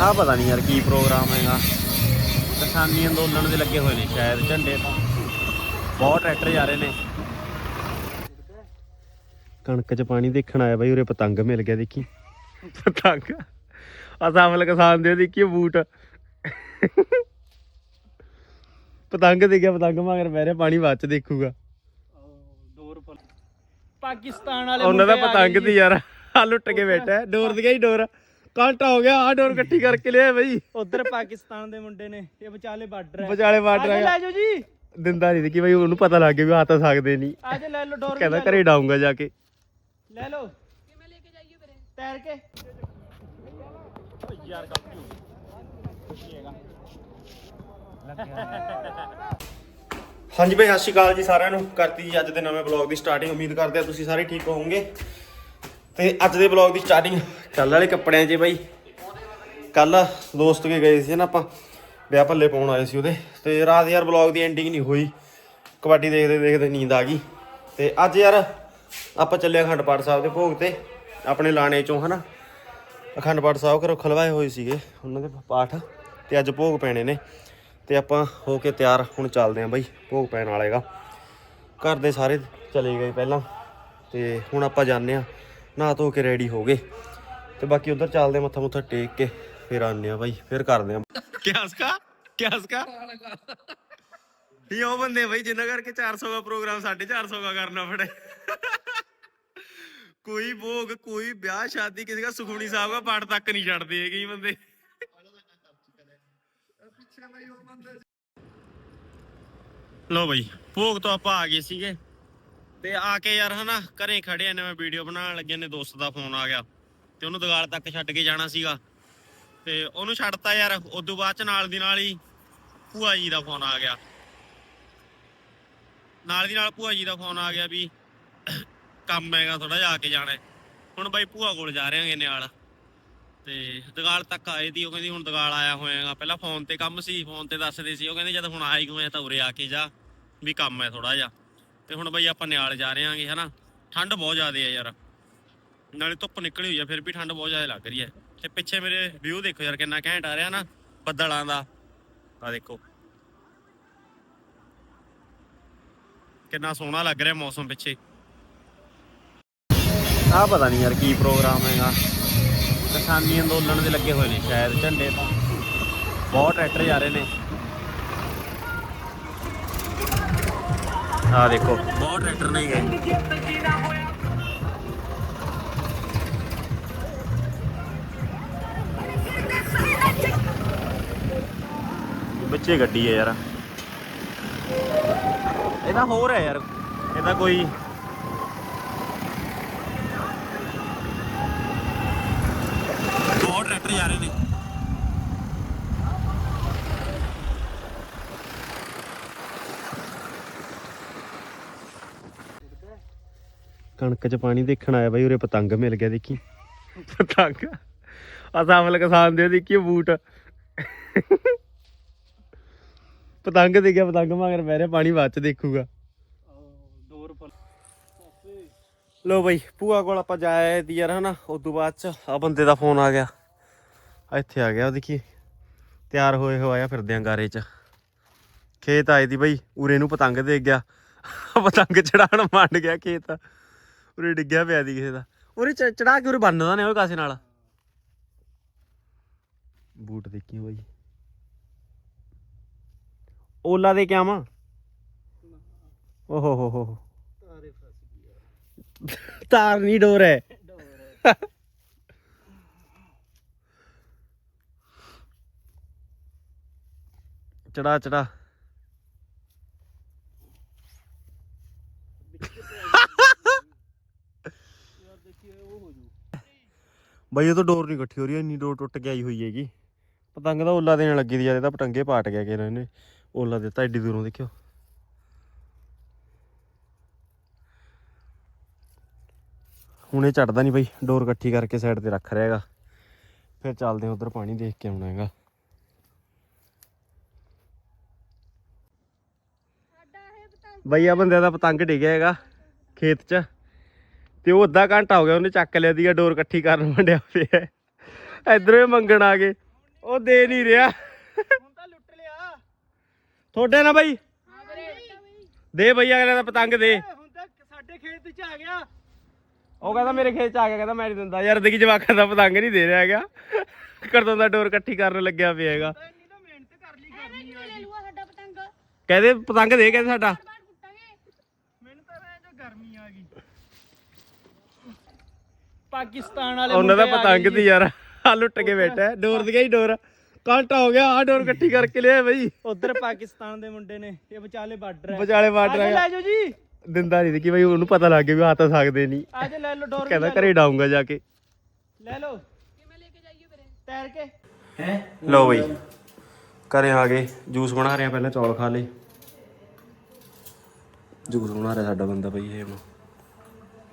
ਆਹ ਪਤਾ ਨਹੀਂ ਯਾਰ ਕੀ ਪ੍ਰੋਗਰਾਮ ਹੈਗਾ। ਕਿਸਾਨੀ ਅੰਦੋਲਨ ਦੇ ਲੱਗੇ ਹੋਏ ਨੇ ਸ਼ਾਇਦ ਝੰਡੇ ਤਾਂ। ਬਹੁਤ ਟਰੈਕਟਰ ਜਾ ਰਹੇ ਨੇ। ਕਣਕ 'ਚ ਪਾਣੀ ਦੇਖਣ ਆਇਆ ਬਾਈ ਉਰੇ ਪਤੰਗ ਮਿਲ ਗਿਆ ਦੇਖੀ। ਪਤੰਗ? ਅਸਾਮਲ ਕਿਸਾਨ ਦੇ ਦੇਖੀ ਬੂਟ। ਪਤੰਗ ਦੇਖਿਆ ਪਤੰਗ ਮਗਰ ਬਹਿ ਰਿਹਾ ਪਾਣੀ ਬਾਅਦ ਚ ਦੇਖੂਗਾ। ਡੋਰ ਪਾਕਿਸਤਾਨ ਵਾਲੇ ਉਹਨਾਂ ਦਾ ਪਤੰਗ ਤੇ ਯਾਰ ਆ ਲੁੱਟ ਕੇ ਬੈਠਾ ਹੈ। ਡੋਰ ਦੀ ਗਈ ਡੋਰ। ਕਾਂਟਾ ਹੋ ਗਿਆ ਆ ਡੋਰ ਇਕੱਠੀ ਕਰਕੇ ਲਿਆ ਬਈ। ਉਧਰ ਪਾਕਿਸਤਾਨ ਦੇ ਮੁੰਡੇ ਨੇ ਇਹ ਵਿਚਾਲੇ ਬਾਰਡਰ ਹੈ ਵਿਚਾਲੇ ਬਾਰਡਰ ਲੈ ਜਾਓ ਜੀ। ਦਿੰਦਾ ਨਹੀਂ ਕਿ ਬਈ ਉਹਨੂੰ ਪਤਾ ਲੱਗ ਗਿਆ ਵੀ ਆ ਤਾਂ ਸਕਦੇ ਨਹੀਂ ਆਜ ਲੈ ਲਓ ਡੋਰ ਕਹਿੰਦਾ ਘਰੇ ਡਾਉਂਗਾ ਜਾ ਕੇ। ਲੈ ਲਓ। ਕਿਵੇਂ ਲੈ ਕੇ ਜਾਈਏ ਵੀਰੇ ਤੈਰ ਕੇ। ਯਾਰ ਹਾਂਜੀ ਭਾਈ ਸਤਿ ਸ਼੍ਰੀ ਅਕਾਲ ਜੀ ਸਾਰਿਆਂ ਨੂੰ। ਕਰਤੀ ਜੀ ਅੱਜ ਦੇ ਨਵੇਂ ਬਲੌਗ ਦੀ ਸਟਾਰਟਿੰਗ ਉਮੀਦ ਕਰਦੇ ਆ ਤੁਸੀਂ ਸਾਰੇ ਠੀਕ ਹੋਵੋਗੇ। ਤੇ ਅੱਜ ਦੇ ਬਲੌਗ ਦੀ ਸਟਾਰਟਿੰਗ ਕੱਲ ਵਾਲੇ ਕੱਪੜਿਆਂ 'ਚ ਬਾਈ। ਕੱਲ ਦੋਸਤ ਕੇ ਗਏ ਸੀ ਨਾ ਆਪਾਂ, ਵਿਆਹ ਭੱਲੇ ਪਾਉਣ ਆਏ ਸੀ ਉਹਦੇ। ਤੇ ਰਾਤ ਯਾਰ ਬਲੌਗ ਦੀ ਐਂਡਿੰਗ ਨਹੀਂ ਹੋਈ। ਕਬੱਡੀ ਦੇਖਦੇ ਦੇਖਦੇ ਨੀਂਦ ਆ ਗਈ। ਤੇ ਅੱਜ ਯਾਰ ਆਪਾਂ ਚੱਲੇ ਅਖੰਡ ਪਾਠ ਸਾਹਿਬ ਦੇ ਭੋਗ ਤੇ, ਆਪਣੇ ਲਾਣੇ ਚੋਂ, ਹਨਾ। ਅਖੰਡ ਪਾਠ ਸਾਹਿਬ ਘਰੋਂ ਖਲਵਾਏ ਹੋਏ ਸੀਗੇ ਉਹਨਾਂ ਦੇ ਪਾਠ। ਤੇ ਅੱਜ ਭੋਗ ਪੈਣੇ ਨੇ। ਤੇ ਆਪਾਂ ਹੋ ਕੇ ਤਿਆਰ ਹੁਣ ਚੱਲਦੇ ਆਂ ਬਾਈ, ਭੋਗ ਪੈਣ ਵਾਲੇਗਾ ਘਰ ਦੇ ਸਾਰੇ ਚਲੇ ਗਏ ਪਹਿਲਾਂ। ਤੇ ਹੁਣ ਆਪਾਂ ਜਾਂਦੇ ਆਂ ਨਹਾ ਧੋ ਕੇ ਰੈਡੀ ਹੋ ਗਏ। ਤੇ ਬਾਕੀ ਉਧਰ ਚੱਲਦੇ ਮੱਥਾ ਮੁੱਥਾ ਟੇਕ ਕੇ, ਫਿਰ ਆਉਂਦੇ ਆਂ ਬਾਈ, ਫਿਰ ਕਰਦੇ ਆਂ। ਕਿਆਸਕਾ ਕਿਆਸਕਾ ਇਹ ਉਹ ਬੰਦੇ ਬਾਈ, ਜਿੰਨਾ ਕਰਕੇ 400 ਦਾ ਪ੍ਰੋਗਰਾਮ 450 ਦਾ ਕਰਨਾ ਪੜੇ ਕੋਈ ਭੋਗ, ਕੋਈ ਵਿਆਹ, ਸ਼ਾਦੀ, ਕਿਸੇ ਦਾ ਸੁਖਮਣੀ ਸਾਹਿਬ ਦਾ ਪਾਠ ਤੱਕ ਨਹੀਂ ਛੱਡਦੇ ਹੈਗੇ ਇਹ ਬੰਦੇ। ਲੋ ਬਈ, ਭੋਗ ਤੋਂ ਆਪਾਂ ਆ ਗਏ ਸੀਗੇ। ਤੇ ਆ ਕੇ ਯਾਰ ਹਨਾ, ਘਰੇ ਖੜੇ ਨੇ ਮੈਂ ਵੀਡੀਓ ਬਣਾਉਣ ਲੱਗੇ ਨੇ, ਦੋਸਤ ਦਾ ਫੋਨ ਆ ਗਿਆ। ਤੇ ਉਹਨੂੰ ਦਗਾਲ ਤੱਕ ਛੱਡ ਕੇ ਜਾਣਾ ਸੀਗਾ। ਤੇ ਉਹਨੂੰ ਛੱਡਤਾ ਯਾਰ, ਉਦੋਂ ਬਾਅਦ ਚ ਨਾਲ ਦੀ ਨਾਲ ਹੀ ਭੂਆ ਜੀ ਦਾ ਫੋਨ ਆ ਗਿਆ। ਨਾਲ ਦੀ ਨਾਲ ਭੂਆ ਜੀ ਦਾ ਫੋਨ ਆ ਗਿਆ ਵੀ ਕੰਮ ਹੈਗਾ ਥੋੜਾ ਜਿਹਾ ਆ ਕੇ ਜਾਣਾ ਹੁਣ ਬਾਈ ਭੂਆ ਕੋਲ ਜਾ ਰਹੇ ਹਾਂਗੇ ਨਾਲ ਤੇ ਦਗਾਲ ਤੱਕ ਆਏ ਦੀ ਉਹ ਕਹਿੰਦੀ ਹੁਣ ਦਗਾਲ ਆਇਆ ਹੋਇਆਗਾ। ਪਹਿਲਾਂ ਫੋਨ ਤੇ ਕੰਮ ਸੀ ਫੋਨ ਤੇ ਦੱਸਦੇ ਸੀ। ਉਹ ਕਹਿੰਦੇ ਜਦ ਹੁਣ ਆਈ ਹੋਇਆ ਤਾਂ ਉਰੇ ਆ ਕੇ ਜਾ, ਵੀ ਕੰਮ ਹੈ ਥੋੜਾ ਜਿਹਾ। ਤੇ ਹੁਣ ਬਈ ਆਪਾਂ ਨਿਆਲ ਜਾ ਰਹੇ ਹਾਂਗੇ, ਹਨਾ? ਠੰਡ ਬਹੁਤ ਜ਼ਿਆਦਾ ਹੈ ਯਾਰ। ਨਾਲੇ ਧੁੱਪ ਨਿਕਲੀ ਹੋਈ ਆ, ਫਿਰ ਵੀ ਠੰਡ ਬਹੁਤ ਜ਼ਿਆਦਾ ਲੱਗ ਰਹੀ ਹੈ ਤੇ ਪਿੱਛੇ ਮੇਰੇ ਵਿਊ ਦੇਖੋ ਯਾਰ, ਕਿੰਨਾ ਘੈਂਟ ਆ ਰਿਹਾ ਨਾ, ਬੱਦਲਾਂ ਦਾ। ਆ ਦੇਖੋ। ਕਿੰਨਾ ਸੋਹਣਾ ਲੱਗ ਰਿਹਾ ਮੌਸਮ ਪਿੱਛੇ। ਆ ਪਤਾ ਨਹੀਂ ਯਾਰ ਕੀ ਪ੍ਰੋਗਰਾਮ ਹੈਗਾ। ਕਿਸਾਨੀ ਅੰਦੋਲਨ ਦੇ ਲੱਗੇ ਹੋਏ ਨੇ ਸ਼ਾਇਦ ਝੰਡੇ ਤਾਂ। ਬਹੁਤ ਟਰੈਕਟਰ ਜਾ ਰਹੇ ਨੇ। ਆ ਦੇਖੋ। ਬਹੁਤ ਟਰੈਕਟਰ ਨਹੀਂ ਗਏ ਬੱਚੇ ਗੱਡੀ ਹੈ ਯਾਰ। ਇਹਦਾ ਹੋਰ ਹੈ ਯਾਰ। ਇਹਦਾ ਕੋਈ ਬਹੁਤ ਟਰੈਕਟਰ ਜਾ ਰਹੇ ਨੇ ਕਣਕ 'ਚ ਪਾਣੀ ਦੇਖਣ ਆਇਆ ਬਾਈ, ਉਰੇ ਪਤੰਗ ਮਿਲ ਗਿਆ ਦੇਖੀ। ਪਤੰਗ? ਅਸਾਮਲ ਕਿਸਾਨ ਦੇ ਦੇਖੀ ਬੂਟ। ਪਤੰਗ ਦੇਖਿਆ, ਪਤੰਗ ਮਗਰ ਬਹਿ ਪਾਣੀ ਬਾਅਦ ਚ ਦੇਖੂਗਾ। ਡੋਰ ਪਰ ਲੋ ਬਈ, ਭੂਆ ਕੋਲ ਆਪਾਂ ਜਾਇਆ ਦੀ ਯਾਰ, ਹਨਾ? ਉਸ ਤੋਂ ਬਾਅਦ ਚ ਆ ਬੰਦੇ ਦਾ ਫੋਨ ਆ ਗਿਆ। ਇੱਥੇ ਆ ਗਿਆ, ਉਹ ਦੇਖੀ। ਤਿਆਰ ਹੋਏ ਹੋਇਆ ਫਿਰਦੇ ਆ ਗਾਰੇ ਚ। ਖੇਤ ਆਏ ਦੀ ਬਈ, ਉਰੇ ਨੂੰ ਪਤੰਗ ਦੇ ਗਿਆ। ਪਤੰਗ ਚੜਾਣ ਮੰਡ ਗਿਆ ਖੇਤ। ਉਰੇ ਡਿੱਗਿਆ ਪਿਆ ਦੀ ਕਿਸੇ ਦਾ। ਉਰੇ ਚੜਾ ਕੇ ਉਰੇ ਬੰਨਦਾ ਨੇ ਉਹ ਕਾਸੇ ਨਾਲ। ਬੂਟ ਦੇਖੀ ਬਈ। ਓਲਾ ਦੇ ਕਿਆ ਆਵਾਂ? ਓਹੋ ਹੋ ਹੋ ਹੋ ਤਾਰੇ ਫਸ ਗਿਆ ਤਾਰ ਨਹੀਂ ਡੋਰ ਹੈ। ਡੋਰ ਚੜਾ ਚੜਾ ਯਾਰ ਦੇਖੀਏ ਉਹ ਹੋ ਜੂ ਬਈ, ਇਹ ਤਾਂ ਡੋਰ ਨਹੀਂ ਇਕੱਠੀ ਹੋ ਰਹੀ, ਇੰਨੀ ਡੋਰ ਟੁੱਟ ਕੇ ਆਈ ਹੋਈ ਹੈਗੀ। ਪਤੰਗ ਦਾ ਓਲਾ ਦੇਣ ਲੱਗੀ ਦੀ ਜਦ ਇਹਦਾ ਪਟੰਗੇ ਪਾਟ ਗਿਆ ਕਿ ਇਹਨਾਂ। ਨੇ ਓਲਾ ਦਿੱਤਾ ਏਡੀ ਦੂਰੋਂ, ਦੇਖਿਓ। ਹੁਣ ਇਹ ਚੜਦਾ ਨਹੀਂ ਬਈ ਡੋਰ ਇਕੱਠੀ ਕਰਕੇ ਸਾਈਡ ਤੇ ਰੱਖ ਰਿਹਾ ਹੈਗਾ। ਫਿਰ ਚੱਲਦੇ ਹਾਂ ਉਧਰ ਪਾਣੀ ਦੇਖ ਕੇ ਆਉਣਾ ਹੈਗਾ। ਬਈ ਆ ਬੰਦੇ ਦਾ ਪਤੰਗ ਡਿੱਗਿਆ ਹੈਗਾ, ਖੇਤ 'ਚ। ਤੇ ਉਹ ਅੱਧਾ ਘੰਟਾ ਹੋ ਗਿਆ ਉਹਨੇ ਚੱਕ ਲਿਆ ਦੀਗਾ ਡੋਰ ਇਕੱਠੀ ਕਰਨ ਮੰਡਿਆ ਪਿਆ ਇਧਰੋਂ ਹੀ ਮੰਗਣ ਆ ਗਏ। ਉਹ ਦੇ ਨਹੀਂ ਰਿਹਾ। ਹੁਣ ਤਾਂ ਲੁੱਟ ਲਿਆ। ਤੁਹਾਡੇ ਨਾ ਬਾਈ? ਦੇ ਬਈ ਅਗਲੇ ਦਾ ਪਤੰਗ ਦੇ। ਹੁਣ ਤਾਂ ਸਾਡੇ ਖੇਤ 'ਚ ਆ ਗਿਆ। ਉਹ ਕਹਿੰਦਾ ਮੇਰੇ ਖੇਤ ਚ ਆ ਗਿਆ ਕਹਿੰਦਾ ਮੈਂ ਨਹੀਂ ਦਿੰਦਾ। ਯਾਰ ਦੇਖੀ ਜਵਾਕਾਂ ਦਾ ਪਤੰਗ ਨਹੀਂ ਦੇ ਰਿਹਾ ਹੈਗਾ। ਕਰਦੋਂ ਦਾ ਡੋਰ ਇਕੱਠੀ ਕਰਨ ਲੱਗਿਆ ਪਿਆ ਹੈਗਾ। ਤਾਂ ਇੰਨੀ ਤਾਂ ਮਿਹਨਤ ਕਰ ਲਈ ਕਰਨੀ ਆ ਲੈ ਲੂਆ ਸਾਡਾ ਪਤੰਗ? ਕਹਿੰਦੇ ਪਤੰਗ ਦੇ ਕਹਿੰਦੇ ਸਾਡਾ ਬਾਹਰ ਕੁੱਟਾਂਗੇ ਮੈਨੂੰ ਤਾਂ ਰਹਿ ਜੋ ਗਰਮੀ ਆ ਗਈ ਪਾਕਿਸਤਾਨ ਵਾਲੇ ਉਹਨਾਂ ਦਾ ਮੁੰਡੇ ਆ ਪਤੰਗ ਗਏ ਤੇ ਯਾਰ ਆ ਲੁੱਟ ਕੇ ਬੈਠਾ ਹੈ। ਡੋਰ ਦੀ ਗਈ ਡੋਰ। ਘੰਟਾ ਹੋ ਗਿਆ ਆ ਡੋਰ ਇਕੱਠੀ ਕਰਕੇ ਲਿਆ ਬਈ। ਉਧਰ ਪਾਕਿਸਤਾਨ ਦੇ ਮੁੰਡੇ ਨੇ ਇਹ ਵਿਚਾਲੇ ਬਾਰਡਰ ਹੈ। ਵਿਚਾਲੇ ਬਾਰਡਰ ਹੈਗਾ ਲੈ ਜਾਓ ਜੀ। ਦਿੰਦਾ ਨਹੀਂ ਕਿ ਬਈ ਉਹਨੂੰ ਪਤਾ ਲੱਗ ਗਿਆ ਵੀ ਆ ਤਾਂ ਸਕਦੇ ਨਹੀਂ ਅੱਜ ਲੈ ਲਓ ਡੋਰ ਵੀ ਕਹਿੰਦਾ ਲੈ ਘਰੇ ਡਾਉਂਗਾ ਜਾ ਕੇ। ਲੈ ਲਓ। ਕਿਵੇਂ ਲੈ ਕੇ ਜਾਈਏ ਵੀਰੇ ਤੈਰ ਕੇ। ਹੈ? ਲਓ ਬਈ। ਘਰੇ ਆ ਗਏ। ਜੂਸ ਬਣਾ ਰਹੇ ਆ ਪਹਿਲਾਂ ਚੌਲ ਖਾ ਲਏ। ਜੂਸ ਬਣਾ ਰਿਹਾ ਸਾਡਾ ਬੰਦਾ ਬਈ ਇਹ ਹੁਣ।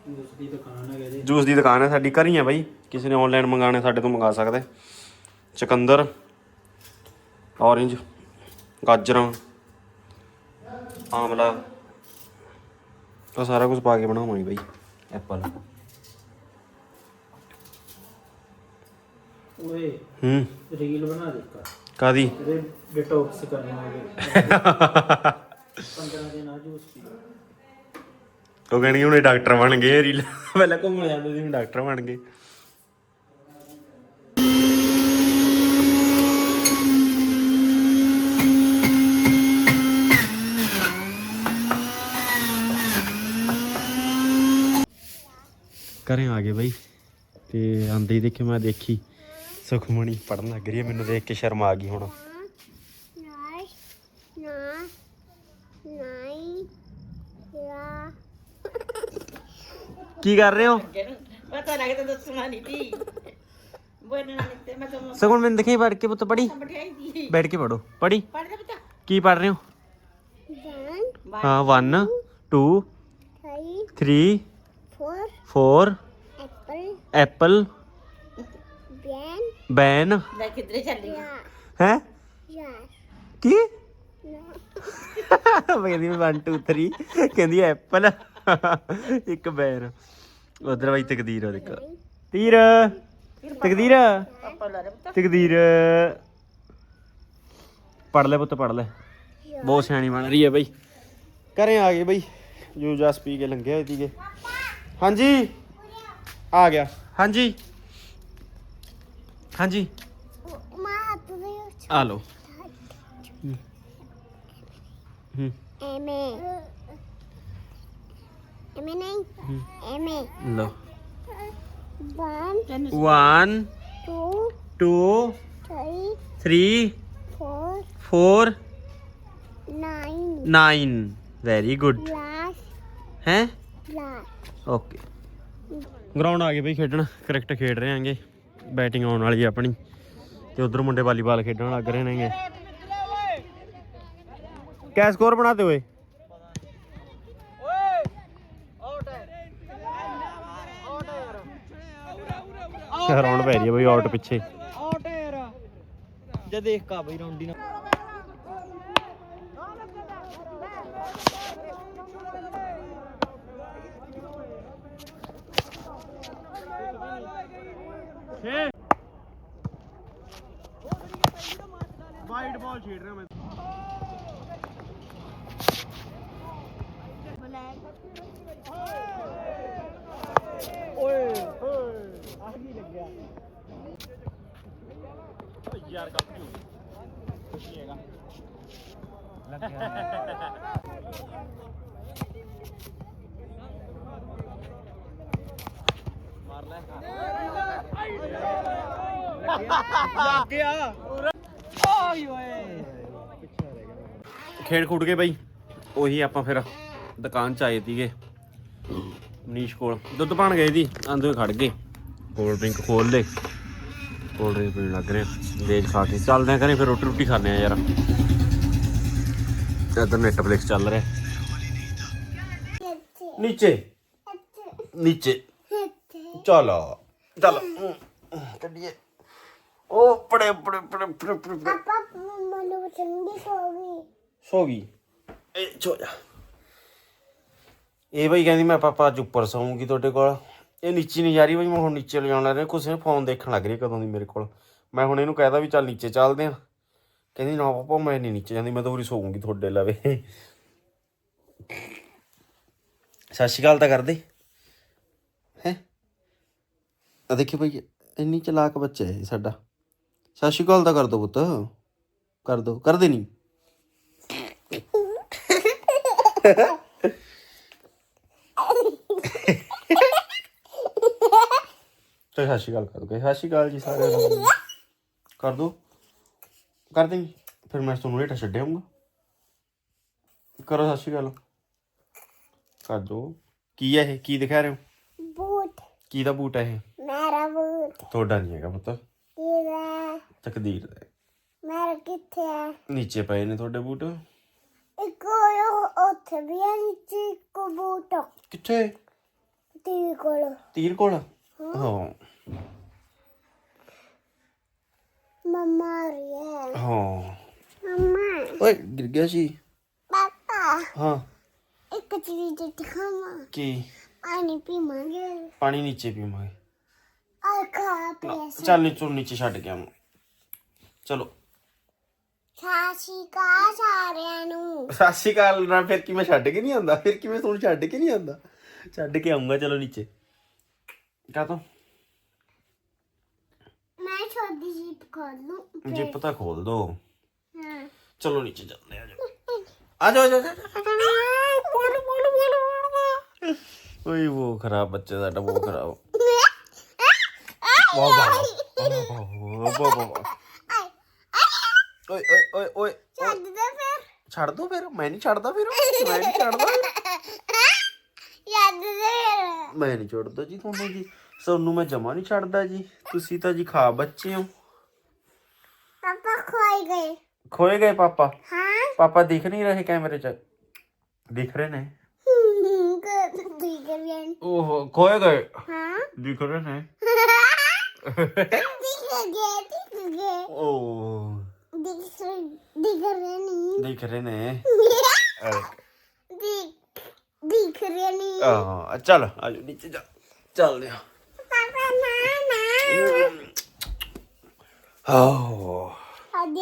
ਉਸ ਦੀ ਦੁਕਾਨ ਹੈ ਇਹਦੇ ਜੂਸ ਦੀ ਦੁਕਾਨ ਹੈ ਸਾਡੀ ਘਰ ਹੀ ਹੈ ਬਾਈ। ਕਿਸੇ ਨੇ ਆਨਲਾਈਨ ਮੰਗਾਣੇ ਸਾਡੇ ਤੋਂ ਮੰਗਾ ਸਕਦੇ। ਚਕੰਦਰ ਔਰੇਂਜ ਗਾਜਰਾਂ ਆਮਲਾ ਉਹ ਸਾਰਾ ਕੁਝ ਪਾ ਕੇ ਬਣਾਵਾਂਗੇ ਬਾਈ ਐਪਲ ਓਏ ਹੂੰ। ਰੀਲ ਬਣਾ ਦੇ ਇੱਕ। ਕਾਦੀ ਡਿਟੌਕਸ ਕਰਨੇ ਹੋਗੇ। 15 ਦਿਨ ਆ ਜੂਸ ਪੀ। ਉਹ ਕਹਿਣਗੇ ਹੁਣ ਇਹ ਡਾਕਟਰ ਬਣ ਗਏ ਰੀਲ ਪਹਿਲਾਂ ਘੁੰਮਣ ਜਾਂਦੇ ਸੀ ਹੁਣ ਡਾਕਟਰ ਬਣ ਗਏ। ਘਰੇ ਆ ਗਏ ਬਈ ਤੇ ਆਂਦੇ ਹੀ ਦੇਖੇ ਮੈਂ ਦੇਖੀ। ਸੁਖਮਣੀ ਪੜਨ ਲੱਗ ਰਹੀ ਹੈ ਮੈਨੂੰ ਦੇਖ ਕੇ ਸ਼ਰਮ ਆ ਗਈ ਹੁਣ। ਕੀ ਕਰ ਰਹੇ ਹੋ? ਪਤਾ ਲੱਗਦਾ ਦੱਸਣਾ ਨਹੀਂ ਤੀ ਬੋਲਣਾ ਨਹੀਂ ਤੇ ਮੈਂ ਤਾਂ ਸਗੁਣ ਮੈਨੂੰ ਦੇਖੀ ਬੈਠ ਕੇ ਪੁੱਤ ਪੜੀ ਦੀ ਬੈਠ ਕੇ ਪੜੋ ਪੜੀ ਪੜ ਕੀ ਪੜ ਰਹੇ ਹੋ? ਵਨ ਹਾਂ 1 2 ਥ੍ਰੀ 3 ਫੋਰ 4 ਐਪਲ ਐਪਲ ਬੈਨ ਬੈਨ ਲੈ ਕਿਧਰੇ ਚੱਲੀ ਹੈ? ਯਾ ਕੀ? ਕਹਿੰਦੀ 1 2 3 ਕਹਿੰਦੀ ਐਪਲ ਇੱਕ ਬੈਨ ਉਧਰ ਬਾਈ ਤਕਦੀਰ ਉਹ ਦੇਖ। ਤੀਰ ਤਕਦੀਰ। ਲਾ ਤਕਦੀਰ। ਪੜ ਲੈ ਪੁੱਤ ਪੜ ਲੈ। ਬਹੁਤ ਸਿਆਣੀ ਬਣ ਰਹੀ ਹੈ ਬਈ। ਘਰੇ ਆ ਗਏ ਬਈ। ਜੂ ਜਸ ਪੀ ਕੇ ਲੰਘੇ ਹੋਏ ਸੀਗੇ। ਹਾਂਜੀ। ਆ ਗਿਆ। ਹਾਂਜੀ। ਹਾਂਜੀ। ਮਾ ਹੱਥ ਦੇ ਵਿੱਚ ਆ ਲਓ। ਹੂੰ। ਐਮੇ ਐਮੇ ਨਹੀਂ ਐਮੇ ਲਓ one 1 two 2 three 3 four 4 nine 9 very good plus ਹੈ ਓਕੇ ਗਰਾਊਂਡ ਆ ਗਏ ਬਈ ਖੇਡਣ। ਕ੍ਰਿਕਟ ਖੇਡ ਰਹੇ ਆਂਗੇ ਬੈਟਿੰਗ ਆਉਣ ਵਾਲੀ ਆ ਆਪਣੀ। ਤੇ ਉਧਰ ਮੁੰਡੇ ਵਾਲੀਬਾਲ ਖੇਡਣ ਲੱਗ ਰਹੇ ਨੇਗੇ। ਕਿਆ ਸਕੋਰ ਬਣਾਤੇ ਹੋਏ? ਗਰਾਊਂਡ ਪੈ ਰਹੀ ਹੈ ਬਈ ਆਊਟ ਪਿੱਛੇ। ਆਊਟ ਯਾਰ ਜੇ ਦੇਖ ਕਾ ਬਈ ਰੌਂਡੀ ਨਾ ਵਾਈਡ ਬਾਲ ਖੇਡ ਰਿਹਾ ਮੈਂ ਓਏ ਓਏ ਆ ਕੀ ਲੱਗਿਆ ਯਾਰ ਕਾਫੀ ਹੋ ਗਈ ਖੁਸ਼ੀ ਹੈਗਾ। ਲੱਗ ਗਿਆ। ਓਏ ਓਏ ਖੇਡ ਖੁੱਟ ਗਏ ਬਈ, ਉਹੀ ਆਪਾਂ ਫਿਰ ਦੁਕਾਨ ਚ ਆਏ ਸੀਗੇ। ਮਨੀਸ਼ ਕੋਲ। ਦੁੱਧ ਪਾਣ ਗਏ ਸੀ ਆਂਦੇ ਖੜ ਗਏ। ਕੋਲਡ ਡਰਿੰਕ ਖੋਲ ਲੈ ਕੋਲਡ ਡਰਿੰਕ ਪੀਣ ਲੱਗ ਰਹੇ ਦੇਜ ਖਾ ਕੇ ਚੱਲਦੇ ਆ ਘਰੇ ਫਿਰ ਰੋਟੀ ਰੋਟੀ ਖਾਣੇ ਆ ਯਾਰ। ਇੱਧਰ ਨੈਟਫਲਿਕਸ ਚੱਲ ਰਿਹਾ। ਨੀਚੇ। ਨੀਚੇ। ਚਲੋ। ਚਲੋ। ਕੱਢੀਏ। ਉਹ ਪੜੇ ਪੜੇ ਪੜੇ ਪੜੇ ਪੜੇ ਪਾਪਾ ਮੈਨੂੰ ਚੰਗੀ ਸੋਗੀ ਸੋ ਗਈ ਇਹ ਚੋ ਜਾ। ਇਹ ਬਈ ਕਹਿੰਦੀ ਮੈਂ ਪਾਪਾ ਅੱਜ ਉੱਪਰ ਸੌਂਗੀ ਤੁਹਾਡੇ ਕੋਲ। ਇਹ ਨੀਚੇ ਨਹੀਂ ਜਾ ਰਹੀ ਬਈ ਮੈਂ ਹੁਣ ਨੀਚੇ ਲਿਜਾਉਣ ਲੱਗ ਰਿਹਾ। ਕੁਛ ਨੇ ਫੋਨ ਦੇਖਣ ਲੱਗ ਰਹੀ ਕਦੋਂ ਦੀ ਮੇਰੇ ਕੋਲ। ਮੈਂ ਹੁਣ ਇਹਨੂੰ ਕਹਿਦਾ ਵੀ ਚੱਲ ਨੀਚੇ ਚੱਲਦੇ ਆ। ਕਹਿੰਦੀ ਨਾ ਪਾਪਾ, ਮੈਂ ਨਹੀਂ ਨੀਚੇ ਜਾਂਦੀ, ਮੈਂ ਤਾਂ ਉਰੀ ਸੌਂਗੀ ਤੁਹਾਡੇ ਲਵੇ। ਸਤਿ ਸ਼੍ਰੀ ਅਕਾਲ ਤਾਂ ਕਰਦੇ। ਹੈ? ਆ ਦੇਖੀ ਬਈ, ਇੰਨੀ ਚਲਾਕ ਬੱਚਾ ਹੈ ਸਾਡਾ। ਸਤਿ ਸ਼੍ਰੀ ਅਕਾਲ ਤਾਂ ਕਰ ਦੋ ਪੁੱਤ। ਕਰ ਦੋ, ਕਰਦੇ ਨਹੀਂ ਤੇ ਸਤਿ ਸ਼੍ਰੀ ਅਕਾਲ ਕਰ। ਦੋ ਸਤਿ ਸ਼੍ਰੀ ਅਕਾਲ ਜੀ ਸਾਰਿਆਂ ਨੂੰ। ਕਰ ਦੋ। ਕਰ ਦੇ ਫਿਰ ਮੈਂ ਤੁਹਾਨੂੰ ਰੇਟਾ ਛੱਡਿਆਉਂਗਾ ਕਰੋ ਸਤਿ ਸ਼੍ਰੀ ਅਕਾਲ। ਕਰ ਦੋ। ਕੀ ਹੈ ਇਹ? ਕੀ ਦਿਖਾ ਰਹੇ ਹੋ? ਬੂਟ। ਕੀ ਦਾ ਬੂਟ ਹੈ ਇਹ? ਮੇਰਾ ਬੂਟ। ਤੁਹਾਡਾ ਨਹੀਂ ਹੈਗਾ ਪੁੱਤ। ਤੇਰਾ ਤਕਦੀਰ ਦਾ ਹੈ। ਮੇਰਾ ਕਿੱਥੇ ਹੈ ਨੀਚੇ ਪਏ ਨੇ ਤੁਹਾਡੇ ਬੂਟ। ਇੱਕ ਉਹ ਉੱਥੇ ਵੀ ਹੈ ਨੀਚੇ ਇੱਕ ਬੂਟ। ਕਿੱਥੇ? ਤੇਰੇ ਕੋਲ। ਤੀਰ ਕੋਲ? ਹਾਂ। ਮੰਮਾ ਆ ਰਹੀ ਹੈ। ਹਾਂ ਮੰਮਾ ਓਏ ਗਿਰ ਗਿਆ ਸੀ। ਪਾਪਾ ਹਾਂ। ਇੱਕ ਚੀਜ਼ ਦਿਖਾਵਾਂ। ਕੀ? ਪਾਣੀ ਪੀਵਾਂਗੇ। ਪਾਣੀ ਨੀਚੇ ਪੀਵਾਂਗੇ। ਆ ਖਾ ਪੀਸ ਚੱਲ ਨੀਚੋਂ ਨੀਚੇ ਛੱਡ ਕੇ ਆਵਾਂ। ਚਲੋ। ਸਾਸੀ ਕਾ ਸਾਰਿਆਂ ਨੂੰ। ਸਤਿ ਸ਼੍ਰੀ ਅਕਾਲ ਨਾ ਫਿਰ ਕਿਵੇਂ ਛੱਡ ਕੇ ਨਹੀਂ ਆਉਂਦਾ? ਫਿਰ ਕਿਵੇਂ ਤੁਹਾਨੂੰ ਛੱਡ ਕੇ ਨਹੀਂ ਆਉਂਦਾ? ਛੱਡ ਕੇ ਆਉਂਗਾ ਚਲੋ ਨੀਚੇ। ਕਾ ਤੋਂ ਛੋਟੀ ਜੀਪ ਖੋਲ ਲੂੰ ਜਿੱਪ ਤਾਂ ਖੋਲ ਦੋ। ਹਾਂ। ਚਲੋ ਨੀਚੇ ਚੱਲਦੇ ਆ ਜਾਓ। ਆ ਜਾਓ ਆ ਜਾਓ, ਆ ਜਾਓ ਓਏ ਉਹ ਖਰਾਬ ਬੱਚੇ ਸਾਡਾ ਬਹੁਤ ਖਰਾਬ। ਵਾਹ ਵਾਹ ਵਾਹ। ਵਾਹ ਆਏ ਓਏ ਓਏ ਓਏ ਓਏ ਛੱਡ ਦੇ ਫਿਰ। ਛੱਡ ਦੋ ਫਿਰ ਮੈਂ ਨਹੀਂ ਛੱਡਦਾ ਫਿਰ ਮੈਂ ਨਹੀਂ ਛੱਡਦਾ। ਛੱਡ ਦੇ ਫਿਰ। ਮੈਂ ਨਹੀਂ ਛੱਡਦਾ ਜੀ ਤੁਹਾਨੂੰ ਜੀ। ਤੁਹਾਨੂੰ ਮੈਂ ਜਮਾ ਨਹੀਂ ਛੱਡਦਾ ਜੀ। ਤੁਸੀਂ ਤਾਂ ਜੀ ਖਾ ਬੱਚੇ ਹੋ। ਪਾਪਾ ਖੋਈ ਗਏ। ਖੋਏ ਗਏ ਪਾਪਾ? ਹਾਂ। ਪਾਪਾ ਦਿਖ ਨਹੀਂ ਰਹੇ ਕੈਮਰੇ 'ਚ। ਦਿਖ ਰਹੇ ਨੇ। ਕੀ ਕਰ ਰਹੇ ਨੇ? ਓਹ ਖੋਏ ਗਏ। ਹਾਂ। ਦਿਖ ਰਹੇ ਨੇ। ਦਿਖ ਗਏ ਦਿਖ ਗਏ। ਓ। ਦਿਖ ਦਿਖ ਰਹੇ ਨਹੀਂ ਦਿਖ ਰਹੇ ਨੇ। ਦਿਖ ਦਿਖ ਰਹੇ ਨਹੀਂ ਆ ਚੱਲ ਆਜੋ ਨੀਚੇ ਜਾ। ਚੱਲਦੇ ਆ ਪਾਪਾ ਨਾ ਨਾ ਆਹ